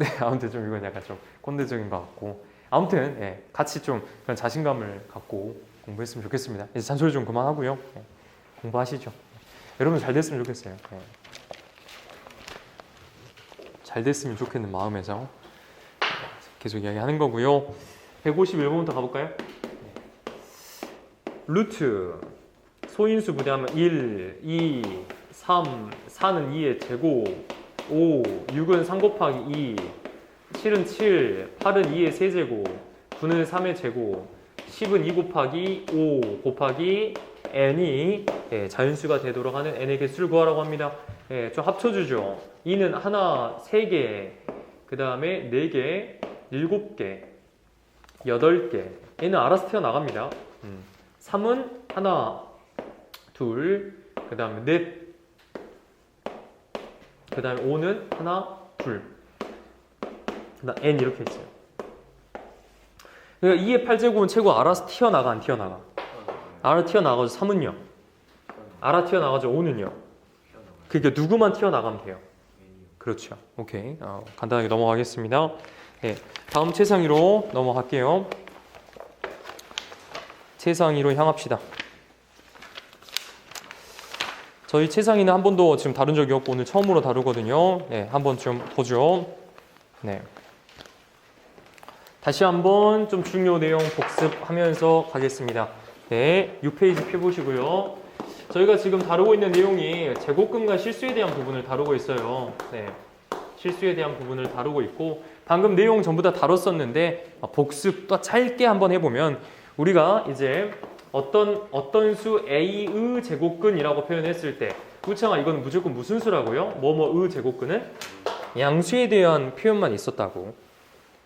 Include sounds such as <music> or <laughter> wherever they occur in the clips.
네, 아무튼 좀 이건 약간 좀 꼰대적인 것 같고 아무튼 예, 같이 좀 그런 자신감을 갖고 공부했으면 좋겠습니다. 이제 잔소리 좀 그만하고요. 예, 공부하시죠. 여러분 잘 됐으면 좋겠어요. 예. 잘 됐으면 좋겠는 마음에서 계속 이야기하는 거고요. 151번부터 가볼까요? 루트 소인수 부대하면 1, 2, 3, 4는 2의 제곱 5, 6은 3 곱하기 2, 7은 7, 8은 2의 세제곱, 9는 3의 제곱, 10은 2 곱하기 5 곱하기 n이 예, 자연수가 되도록 하는 n의 개수를 구하라고 합니다. 예, 좀 합쳐주죠. 2는 하나, 3개, 그 다음에 4개, 7개, 8개. 얘는 알아서 튀어나갑니다. 음. 3은 하나, 둘, 그 다음에 넷, 그 다음에 5는 하나, 둘. 그 n 이렇게 있어요. 그러니까 2의 8제곱은 최고 알아서 튀어나가, 안 튀어나가? 알아 튀어나가죠. 3은요. 알아 튀어나가죠. 5는요. 그러니까 누구만 튀어나가면 돼요. 그렇죠. 오케이. 어, 간단하게 넘어가겠습니다. 네, 다음 최상위로 넘어갈게요. 최상위로 향합시다. 저희 최상위는 한 번도 지금 다룬 적이 없고 오늘 처음으로 다루거든요. 네, 한번 좀 보죠. 네. 다시 한번 좀 중요 내용 복습하면서 가겠습니다. 네, 6페이지 펴보시고요. 저희가 지금 다루고 있는 내용이 제곱근과 실수에 대한 부분을 다루고 있어요. 네, 실수에 대한 부분을 다루고 있고 방금 내용 전부 다 다뤘었는데 복습 또 짧게 한번 해보면 우리가 이제 어떤 어떤 수 a의 제곱근이라고 표현했을 때 우창아 이건 무조건 무슨 수라고요? 뭐뭐의 제곱근은 양수에 대한 표현만 있었다고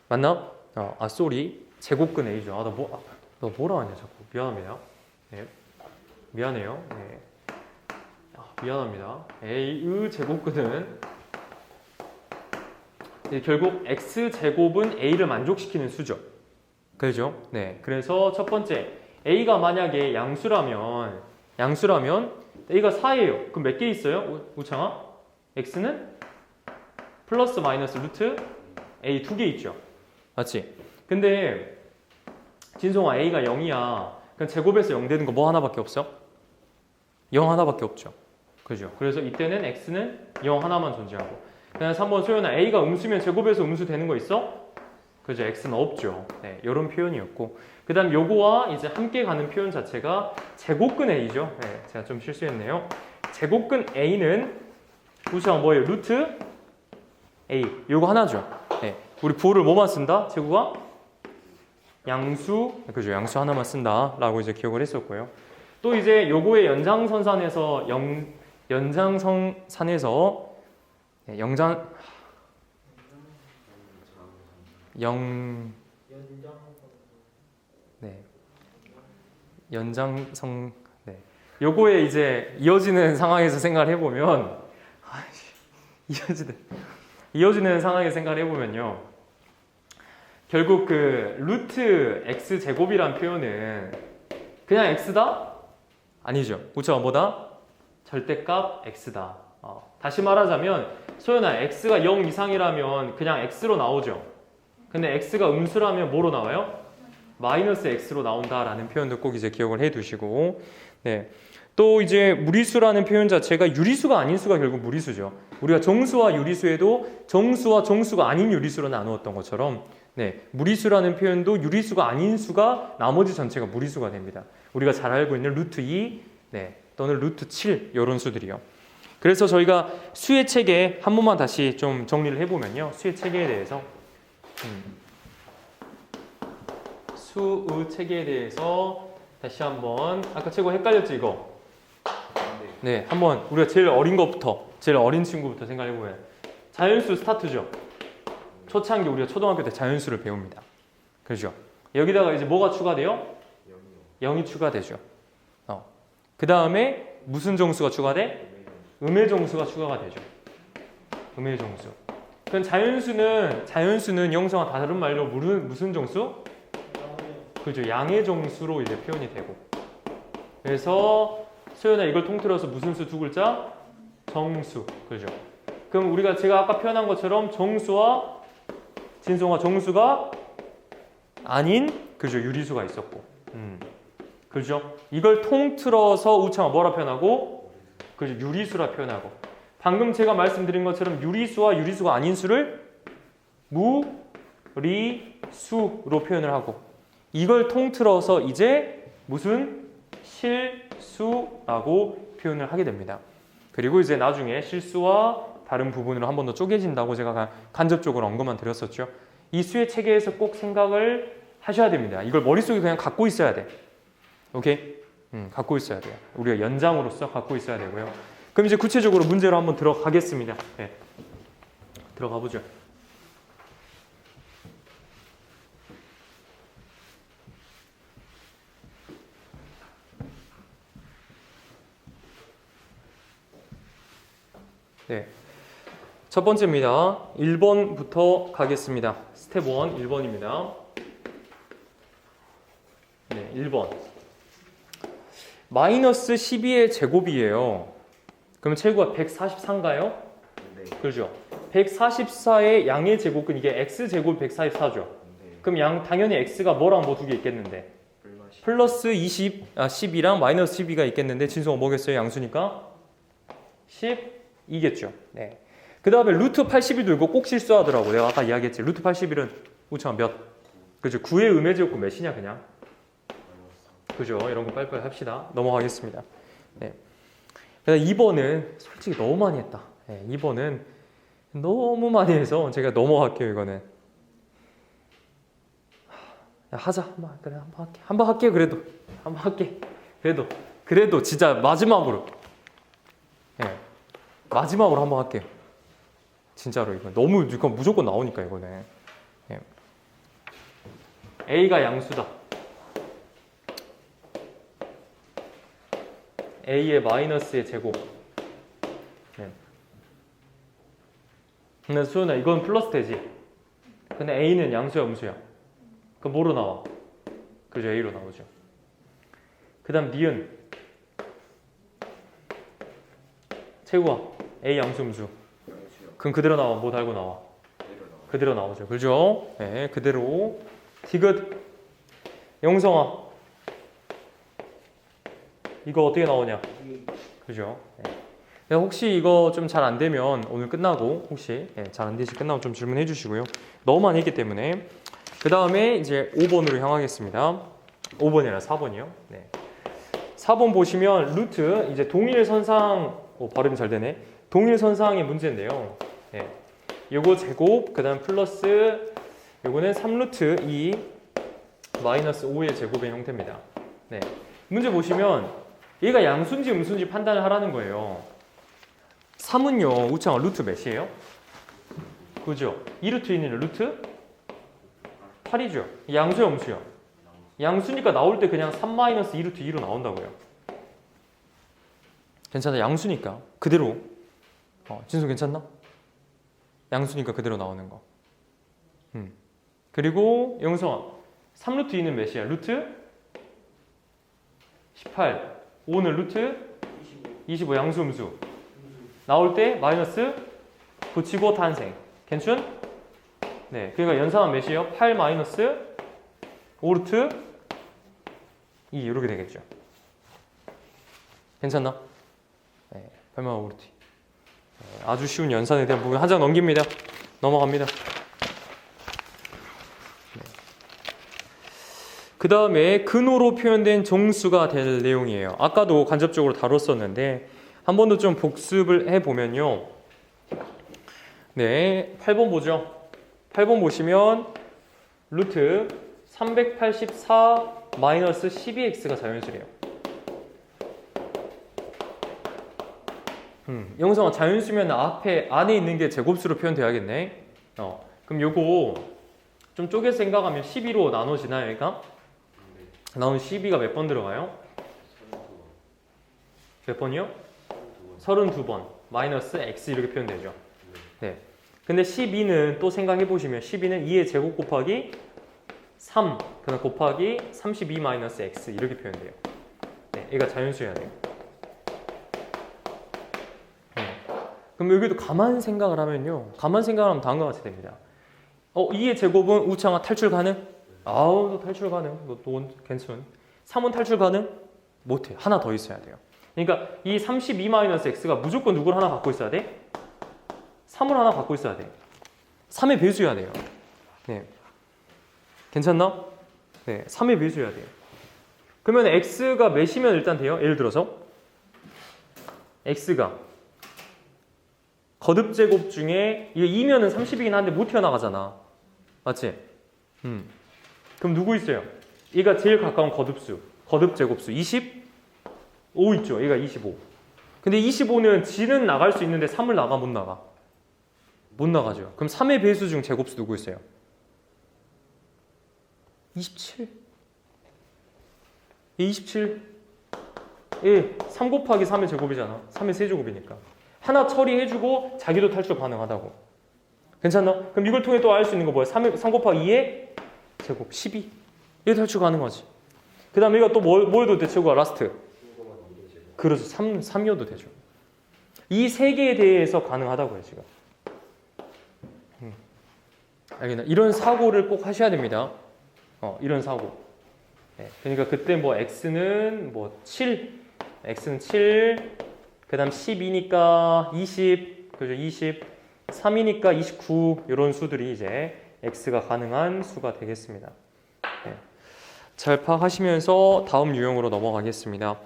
맞나? 어, 아 쏘리 제곱근 a죠. 아 나 뭐, 아, 너 뭐라 하냐 자꾸 미안합니다. 네. 미안해요. 네. 아, 미안합니다. a의 제곱근은 네, 결국 x 제곱은 a를 만족시키는 수죠. 그죠? 네. 그래서 첫 번째 a가 만약에 양수라면 양수라면 a가 4예요. 그럼 몇 개 있어요? 우- 우창아? x는 플러스 마이너스 루트 a 두 개 있죠. 맞지? 근데 진송아 a가 0이야. 그럼 제곱에서 0 되는 거 뭐 하나밖에 없어? 0 하나밖에 없죠. 그죠? 그래서 이때는 x는 0 하나만 존재하고. 그다음 3번 소연아 a가 음수면 제곱에서 음수 되는 거 있어? 그죠? x는 없죠. 네, 이런 표현이었고. 그 다음 요거와 이제 함께 가는 표현 자체가 제곱근 a죠. 네, 제가 좀 실수했네요. 제곱근 a는 우수한 뭐예요? 루트 a. 요거 하나죠. 네, 우리 부호를 뭐만 쓴다? 제곱과 양수, 그죠? 양수 하나만 쓴다 라고 이제 기억을 했었고요. 또 이제 요거의 연장선상에서 영 연장선상에서 네, 영장 영 네. 연장성 네. 요거에 이제 이어지는 상황에서 생각을 해 보면 아이씨, 이어지는 이어지는 상황에서 생각을 해 보면요. 결국 그 루트 x 제곱이란 표현은 그냥 x다? 아니죠. 우체가 뭐다? 절대값 x다. 어, 다시 말하자면 소연아 x가 0 이상이라면 그냥 x로 나오죠. 근데 x가 음수라면 뭐로 나와요? 마이너스 x로 나온다라는 표현도 꼭 이제 기억을 해 두시고 네. 또 이제 무리수라는 표현 자체가 유리수가 아닌 수가 결국 무리수죠. 우리가 정수와 유리수에도 정수와 정수가 아닌 유리수로 나누었던 것처럼 네, 무리수라는 표현도 유리수가 아닌 수가 나머지 전체가 무리수가 됩니다. 우리가 잘 알고 있는 루트 2 네, 또는 루트 7 이런 수들이요. 그래서 저희가 수의 체계 한 번만 다시 좀 정리를 해보면요. 수의 체계에 대해서 음. 수의 체계에 대해서 다시 한번 아까 최고 헷갈렸지 이거? 네, 한번 우리가 제일 어린 것부터 제일 어린 친구부터 생각해 보면 자연수 스타트죠. 초창기 우리가 초등학교 때 자연수를 배웁니다. 그렇죠? 여기다가 이제 뭐가 추가돼요? 0이 추가되죠. 어. 그 다음에 무슨 정수가 추가돼? 음의 정수가 추가가 되죠. 음의 정수. 그럼 자연수는 자연수는 영성과 다른 말로 무슨 정수? 그죠. 양의 정수로 이제 표현이 되고. 그래서 소연아 이걸 통틀어서 무슨 수 두 글자? 정수. 그죠. 그럼 우리가 제가 아까 표현한 것처럼 정수와 진성화 정수가 아닌 그죠 유리수가 있었고 음. 그죠 이걸 통틀어서 우창은 뭐라 표현하고 그죠 유리수라 표현하고 방금 제가 말씀드린 것처럼 유리수와 유리수가 아닌 수를 무리수로 표현을 하고 이걸 통틀어서 이제 무슨 실수라고 표현을 하게 됩니다. 그리고 이제 나중에 실수와 다른 부분으로 한 번 더 쪼개진다고 제가 간- 간접적으로 언급만 드렸었죠. 이 수의 체계에서 꼭 생각을 하셔야 됩니다. 이걸 머릿속에 그냥 갖고 있어야 돼. 오케이? 음, 갖고 있어야 돼요. 우리가 연장으로서 갖고 있어야 되고요. 그럼 이제 구체적으로 문제로 한번 들어가겠습니다. 네. 들어가 보죠. 네. 첫 번째입니다. 1번부터 가겠습니다. 스텝 1 1번입니다. 네, 1번. 마이너스 12의 제곱이에요. 그러면 최고가 144인가요? 네. 그렇죠. 144의 양의 제곱은 이게 x 제곱 144죠. 네. 그럼 양 당연히 x가 뭐랑 뭐 두 개 있겠는데. 플러스 20, 아 12랑 마이너스 12가 있겠는데 진수가 뭐겠어요? 양수니까 12겠죠. 네. 그 다음에 루트 81도 이거 꼭 실수하더라고. 내가 아까 이야기했지. 루트 81은 우창 몇? 그죠. 9의 음의 제곱은 몇이냐 그냥. 그죠. 이런 거 빨리빨리 합시다. 넘어가겠습니다. 네. 그다음 2번은 솔직히 너무 많이 했다. 네, 2번은 너무 많이 해서 제가 넘어갈게요. 이거는. 야, 하자. 한번 그래 한번 할게. 한번 할게 그래도. 한번 할게. 그래도 그래도 진짜 마지막으로. 예. 마지막으로 한번 할게요. 진짜로 이거 너무 이건 무조건 나오니까 이거는. 예. A가 양수다. A의 마이너스의 제곱. 네. 근데 수연아 이건 플러스 되지. 근데 A는 양수야 음수야. 그럼 뭐로 나와? 그죠 A로 나오죠. 그 다음 니은. 최고야 A 양수 음수. 그럼 그대로 나와. 뭐 달고 나와. 그대로 나오죠. 그죠? 네, 그대로. 디귿. 영성아. 이거 어떻게 나오냐? 그죠? 네. 네, 혹시 이거 좀 잘 안 되면 오늘 끝나고 혹시 네, 잘안 되시 끝나고 좀 질문해 주시고요. 너무 많이 했기 때문에 그 다음에 이제 5번으로 향하겠습니다. 5번이라 4번이요. 네. 4번 보시면 루트 이제 동일 선상 오, 발음이 잘 되네. 동일 선상의 문제인데요. 네. 요거 제곱 그다음 플러스 요거는 3루트 2 마이너스 5의 제곱의 형태입니다. 네. 문제 보시면 얘가 양수인지 음수인지 판단을 하라는 거예요. 3은요, 우창아 루트 몇이에요? 그죠? 2루트 있는 루트 8이죠. 양수야, 음수야? 양수니까 나올 때 그냥 3 마이너스 2루트 2로 나온다고요. 괜찮아, 양수니까. 그대로. 어, 진수 괜찮나? 양수니까 그대로 나오는 거. 음. 그리고 영성아, 3루트 2는 몇이야? 루트 18. 5는 루트 25 양수 음수. 나올 때 마이너스 붙이고 탄생. 괜춘? 네. 그러니까 연산은 몇이에요? 8 마이너스 5루트 2 이렇게 되겠죠. 괜찮나? 네. 8 마이너스 5루트 2. 네, 아주 쉬운 연산에 대한 부분 한 장 넘깁니다. 넘어갑니다. 그 다음에 근호로 표현된 정수가 될 내용이에요. 아까도 간접적으로 다뤘었는데 한 번 더 좀 복습을 해보면요. 네, 8번 보죠. 8번 보시면 루트 384 마이너스 12x가 자연수래요. 음, 영성아 자연수면 앞에 안에 있는 게 제곱수로 표현돼야겠네. 어, 그럼 요거 좀 쪼개서 생각하면 12로 나눠지나요, 얘가? 나온 12가 몇 번 들어가요? 몇 번이요? 32번 마이너스 x 이렇게 표현되죠. 네. 근데 12는 또 생각해 보시면 12는 2의 제곱 곱하기 3 그다음 곱하기 32 마이너스 x 이렇게 표현돼요. 네, 얘가 자연수여야 돼요. 네. 그럼 여기도 가만 생각을 하면요. 가만 생각을 하면 다음과 같이 됩니다. 어, 2의 제곱은 우창아 탈출 가능? 아우, 너 탈출 가능. 너, 너 괜찮. 3은 탈출 가능? 못해. 하나 더 있어야 돼요. 그러니까 이 32-x가 무조건 누구를 하나 갖고 있어야 돼? 3을 하나 갖고 있어야 돼. 3의 배수여야 돼요. 네. 괜찮나? 네, 3의 배수여야 돼요. 그러면 x가 몇이면 일단 돼요? 예를 들어서 x가 거듭 제곱 중에 이게 2면은 30이긴 한데 못 튀어나가잖아. 맞지? 음. 그럼 누구 있어요? 얘가 제일 가까운 거듭수. 거듭 제곱수 25 있죠. 얘가 25. 근데 25는 g는 나갈 수 있는데 3을 나가 못 나가? 못 나가죠. 그럼 3의 배수 중 제곱수 누구 있어요? 27. 예, 27. 예, 3 곱하기 3의 제곱이잖아. 3의 세제곱이니까. 하나 처리해주고 자기도 탈출 가능하다고. 괜찮나? 그럼 이걸 통해 또 알 수 있는 거 뭐야? 3, 3 곱하기 2의 제곱 12. 이게 탈출 가능하지. 그 다음에 이거 또 뭐, 뭐여도 대체구가 라스트. 그래서 3, 3이어도 되죠. 이 세 개에 대해서 가능하다고요, 지금. 음. 이런 사고를 꼭 하셔야 됩니다. 어, 이런 사고. 네, 그러니까 그때 뭐 x는 뭐 7, x는 7, 그 다음 10이니까 20, 그죠? 20, 3이니까 29 이런 수들이 이제 x가 가능한 수가 되겠습니다. 네. 잘 파악하시면서 다음 유형으로 넘어가겠습니다.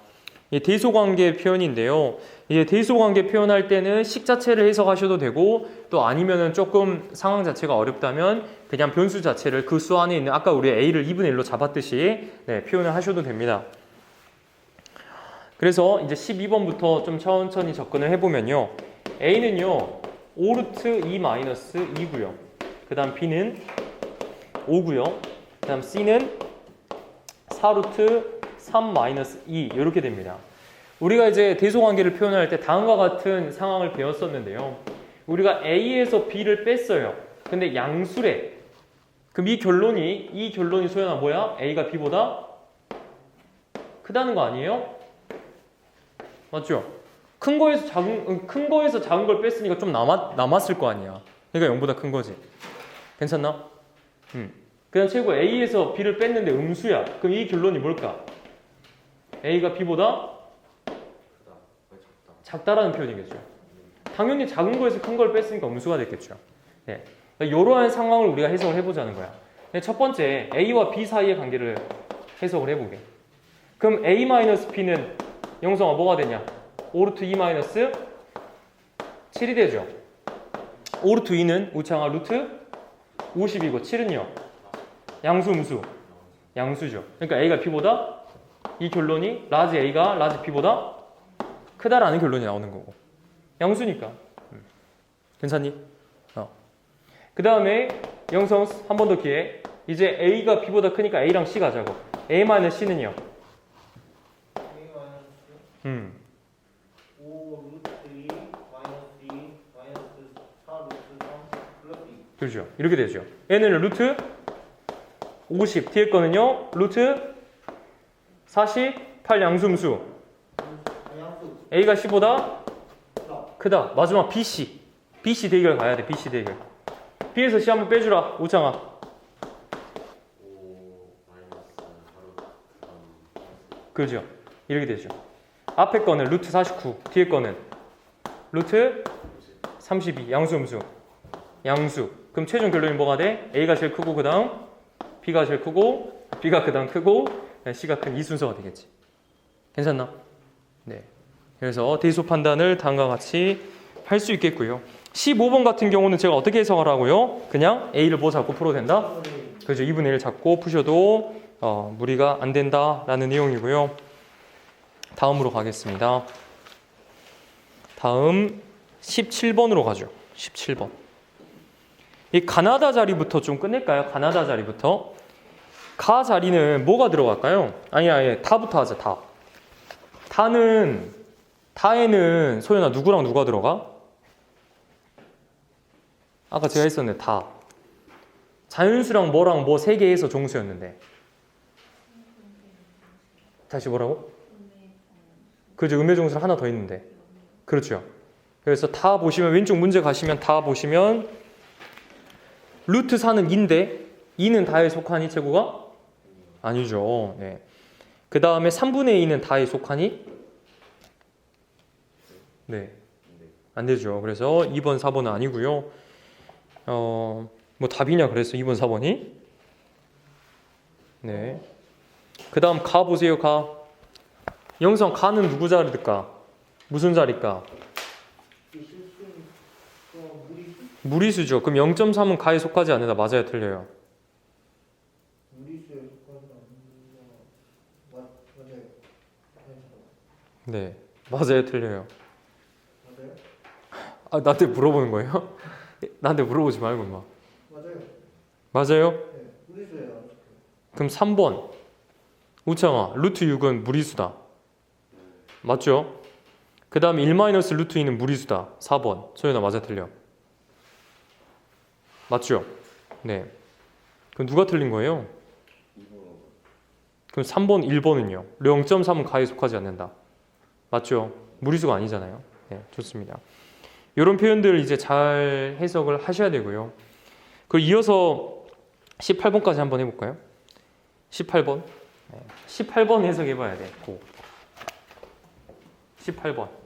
이 대소관계 표현인데요. 이제 대소관계 표현할 때는 식 자체를 해석하셔도 되고 또 아니면은 조금 상황 자체가 어렵다면 그냥 변수 자체를 그 수 안에 있는 아까 우리 a를 2분의 1로 잡았듯이 네, 표현을 하셔도 됩니다. 그래서 이제 12번부터 좀 천천히 접근을 해보면요. a는요 5루트 2 마이너스 2고요. 그 다음 b는 5고요. 그 다음 c는 4루트 3 마이너스 2 이렇게 됩니다. 우리가 이제 대소관계를 표현할 때 다음과 같은 상황을 배웠었는데요. 우리가 A에서 B를 뺐어요. 근데 양수래. 그럼 이 결론이 이 결론이 소연아 뭐야? A가 B보다 크다는 거 아니에요? 맞죠? 큰 거에서 작은 음, 큰 거에서 작은 걸 뺐으니까 좀 남았 남았을 거 아니야. 그러니까 0보다 큰 거지. 괜찮나? 음. 그 다음 최고 A에서 B를 뺐는데 음수야. 그럼 이 결론이 뭘까? A가 B보다 작다라는 표현이겠죠. 당연히 작은 거에서 큰 걸 뺐으니까 음수가 됐겠죠. 네. 이러한 상황을 우리가 해석을 해보자는 거야. 네, 첫 번째 A와 B 사이의 관계를 해석을 해보게. 그럼 A-B는 영성아 뭐가 되냐? 5루트 2 마이너스 7이 되죠. 5루트 2는 우창아 루트 50이고 7은요. 양수 음수. 양수죠. 그러니까 A가 B보다 이 결론이 라지 A가 라지 B보다 크다라는 결론이 나오는 거고. 양수니까. 음. 괜찮니? 어. 그 다음에 영성 한 번 더 기회. 이제 A가 B보다 크니까 A랑 C 가자고. A-C는요. A 마이너스 음. 5 루트 2 마이너스 2 마이너스 4 루트 3 플러스 2 그렇죠. 이렇게 되죠. 얘는 루트 50. 뒤에 거는요. 루트 48 양수음수. 양수 A가 C보다 크다. 마지막 BC. BC 대결 가야 돼. BC 대결. B에서 C 한번 빼주라. 오창아. 그죠. 이렇게 되죠. 앞에 거는 루트 49. 뒤에 거는 루트 32. 양수 음수. 양수. 그럼 최종 결론이 뭐가 돼? A가 제일 크고 그 다음 B가 제일 크고 B가 그 다음 크고 C가 큰 이 순서가 되겠지. 괜찮나? 네. 그래서 대소 판단을 다음과 같이 할 수 있겠고요. 15번 같은 경우는 제가 어떻게 해석을 하고요? 그냥 A를 뭐 잡고 풀어도 된다? 그죠. 2분의 1 잡고 푸셔도 어, 무리가 안 된다라는 내용이고요. 다음으로 가겠습니다. 다음 17번으로 가죠. 17번. 이 가나다 자리부터 좀 끝낼까요? 가나다 자리부터. 가 자리는 뭐가 들어갈까요? 아니 아니 다부터 하자 다. 다는 다에는 소연아 누구랑 누가 들어가? 아까 제가 했었는데 다. 자연수랑 뭐랑 뭐 세 개에서 종수였는데. 다시 뭐라고? 그죠 음해종수랑 하나 더 있는데. 그렇죠. 그래서 다 보시면 왼쪽 문제 가시면 다 보시면 루트 4는 2인데 2는 다에 속하니 최고가 아니죠. 네. 그 다음에 3분의 2는 다에 속하니 네. 안 되죠. 그래서 2번, 4번은 아니고요. 어, 뭐 답이냐 그래서 2번, 4번이 네. 그 다음 가 보세요. 가. 영성 가는 누구 자리일까? 무슨 자리일까? 이 실수는 어, 무리수? 무리수죠. 그럼 0.3은 가에 속하지 않는다. 맞아요, 틀려요. 무리수에 속하지 않는다. 맞, 맞아요. 네, 맞아요, 틀려요. 맞아요? 아, 나한테 물어보는 거예요? <laughs> 나한테 물어보지 말고 막. 맞아요. 맞아요? 네, 무리수예요. 그럼 3번. 우창아, 루트 6은 무리수다. 맞죠? 그 다음에 1 마이너스 루트 2는 무리수다. 4번. 소연아, 맞아, 틀려. 맞죠? 네. 그럼 누가 틀린 거예요? 그럼 3번, 1번은요? 0.3은 가에 속하지 않는다. 맞죠? 무리수가 아니잖아요. 네, 좋습니다. 이런 표현들을 이제 잘 해석을 하셔야 되고요. 그리고 이어서 18번까지 한번 해볼까요? 18번. 네, 18번 해석해봐야 돼. 고. 18번.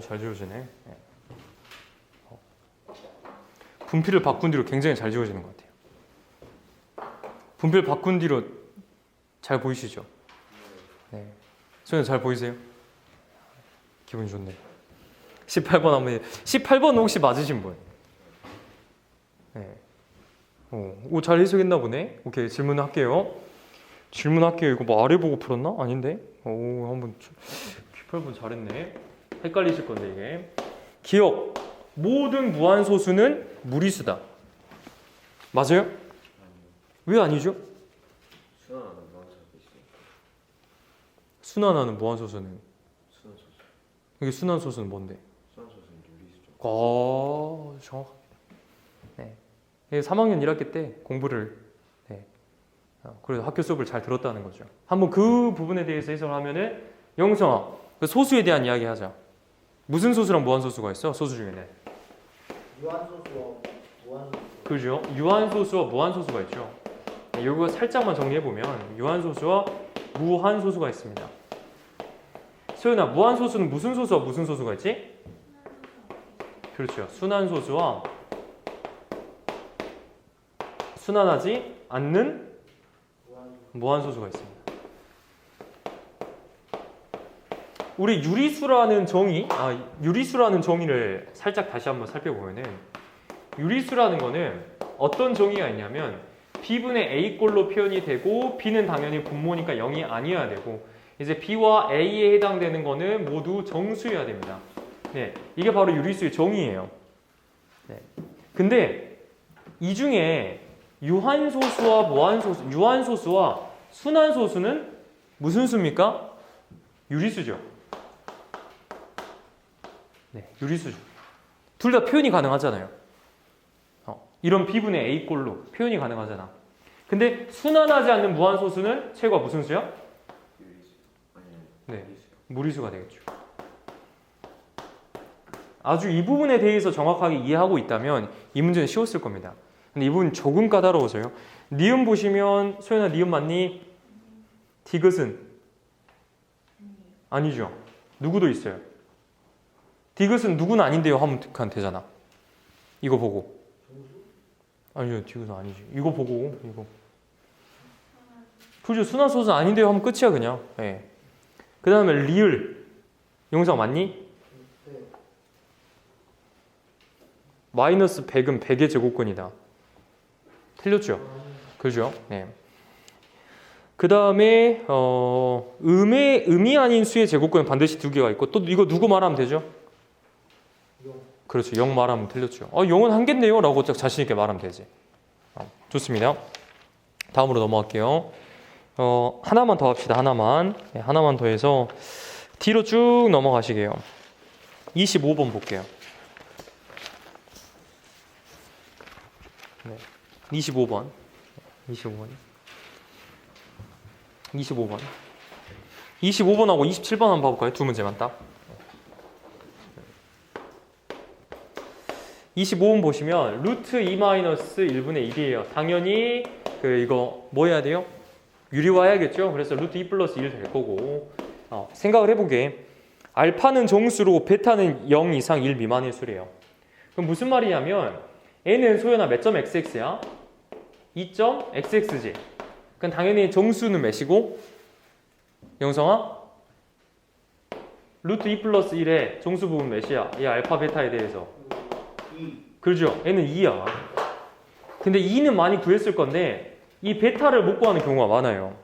잘 지워지네. 네. 어. 분필을 바꾼 뒤로 굉장히 잘 지워지는 것 같아요. 분필 바꾼 뒤로 잘 보이시죠? 네. 소연 잘 보이세요? 기분 좋네. 18번 한번 해. 18번 혹시 맞으신 분? 네. 오, 오, 잘 해석했나 보네. 오케이 질문할게요. 질문할게요. 이거 뭐 아래 보고 풀었나? 아닌데? 오 한번 18번 잘했네. 헷갈리실 건데 이게 기억 모든 무한소수는 무리수다 맞아요? 왜 아니죠? 뭐하고 있어? 순환하는 무한소수는 수학 소수. 이게 순환소수는 뭔데? 수학 소수는 유리수죠. 아 정확합니다 네. 3학년 1학기 때 공부를 네. 어, 그래도 학교 수업을 잘 들었다는 거죠 한번 그 부분에 대해서 해석을 하면은 영성아 그 소수에 대한 이야기 하자 무슨 소수랑 무한 소수가 있어? 소수 중에는 유한소수와 무한소수. 그죠? 유한소수와 무한소수가 있죠. 네, 이거 살짝만 정리해보면 유한소수와 무한소수가 있습니다. 소연아, 무한소수는 무슨 소수와 무슨 소수가 있지? 그렇죠. 순환소수와 순환하지 않는 무한소수. 무한소수가 있습니다. 우리 유리수라는 정의, 아, 유리수라는 정의를 살짝 다시 한번 살펴보면은 유리수라는 거는 어떤 정의가 있냐면 b분의 a꼴로 표현이 되고 b는 당연히 분모니까 0이 아니어야 되고 이제 b와 a에 해당되는 거는 모두 정수여야 됩니다. 네, 이게 바로 유리수의 정의예요. 네. 근데 이 중에 유한소수와 무한소수, 유한소수와 순환소수는 무슨 수입니까? 유리수죠. 네, 유리수죠. 둘 다 표현이 가능하잖아요. 어, 이런 b분의 a꼴로 표현이 가능하잖아. 근데 순환하지 않는 무한소수는 최고가 무슨 수야? 네. 무리수가 되겠죠. 아주 이 부분에 대해서 정확하게 이해하고 있다면 이 문제는 쉬웠을 겁니다. 근데 이 부분 조금 까다로워서요. 니은 보시면 소연아 니은 맞니? 디귿은 아니죠. 누구도 있어요. 디귿은 누구는 아닌데요 하면 되잖아. 이거 보고. 아니요 디귿은 아니지. 이거 보고 이거. 그죠 순환소수는 아닌데요 하면 끝이야 그냥. 예. 그 다음에 리을 영상 맞니? 네. 마이너스 100은 100의 제곱근이다. 틀렸죠? 그죠? 네. 그 다음에 어, 음의 음이 아닌 수의 제곱근은 반드시 두 개가 있고 또 이거 누구 말하면 되죠? 영. 그렇죠. 0 말하면 틀렸죠. 어, 0은 한 개인데요? 라고 딱 자신 있게 말하면 되지. 어, 좋습니다. 다음으로 넘어갈게요. 어, 하나만 더 합시다. 하나만. 네, 하나만 더 해서 뒤로 쭉 넘어가시게요. 25번 볼게요. 네. 25번. 25번. 25번. 25번하고 27번 한번 봐볼까요? 두 문제만 딱. 25번 보시면 루트 2 마이너스 1분의 1이에요. 당연히 그 이거 뭐 해야 돼요? 유리화 해야겠죠. 그래서 루트 2 플러스 1 될 거고 어, 생각을 해보게 알파는 정수로 베타는 0 이상 1 미만의 수래요. 그럼 무슨 말이냐면 n은 소연아 몇 점 xx야? 2점 xx지. 그럼 당연히 정수는 몇이고? 영성아? 루트 2 플러스 1의 정수 부분 몇이야? 이 알파 베타에 대해서. 2 그렇죠. 얘는 2야. 근데 2는 많이 구했을 건데 이 베타를 못 구하는 경우가 많아요.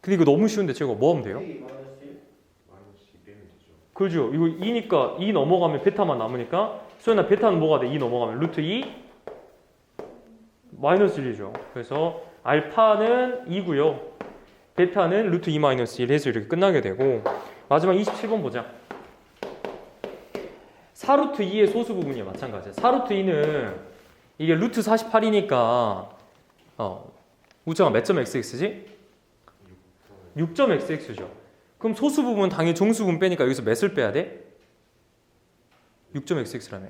근데 이거 너무 쉬운데 제가 뭐 하면 돼요? A 마이너스 1 마이너스 2 빼면 되죠. 그죠. 이거 2니까 2 넘어가면 베타만 남으니까 소연아 베타는 뭐가 돼? 2 넘어가면 루트 2 마이너스 1이죠. 그래서 알파는 2고요. 베타는 루트 2 마이너스 1 해서 이렇게 끝나게 되고 마지막 27번 보자. 4루트 2의 소수 부분이 마찬가지야. 4루트 2는 이게 루트 48이니까 어, 우정아 몇 점 xx지? 6점 xx죠. 그럼 소수 부분 당연히 정수 부분 빼니까 여기서 몇을 빼야 돼? 6점 xx라며.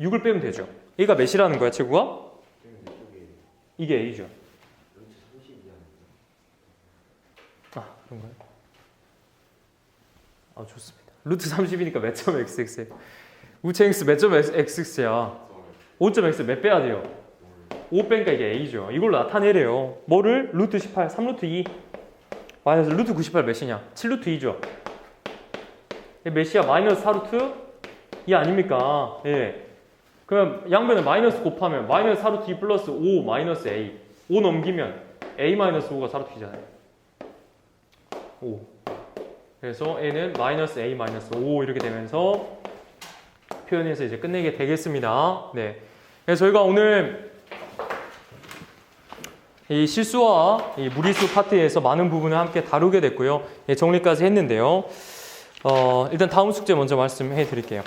6을 빼면 되죠. 얘가 몇이라는 거야, 최고가? 이게 a죠. 루트 32 아닙니까? 아, 그런가요? 아, 좋습니다. 루트 30이니까 몇 점 xx에? 우체 x 몇 점 xx야? 5점 x 몇 빼야 돼요? 5 빼니까 이게 a죠. 이걸로 나타내래요. 뭐를? 루트 18, 3루트 2. 마이너스 루트 98 몇이냐? 7루트 2죠. 몇이야? 마이너스 4루트 2 아닙니까? 예. 그럼 양변을 마이너스 곱하면 마이너스 4루트 2 플러스 5 마이너스 a. 5 넘기면 a 마이너스 5가 4루트 2잖아요. 5. 그래서 a는 마이너스 a 마이너스 5 이렇게 되면서 표현해서 이제 끝내게 되겠습니다. 네. 저희가 오늘 이 실수와 이 무리수 파트에서 많은 부분을 함께 다루게 됐고요. 예, 정리까지 했는데요. 어, 일단 다음 숙제 먼저 말씀해 드릴게요.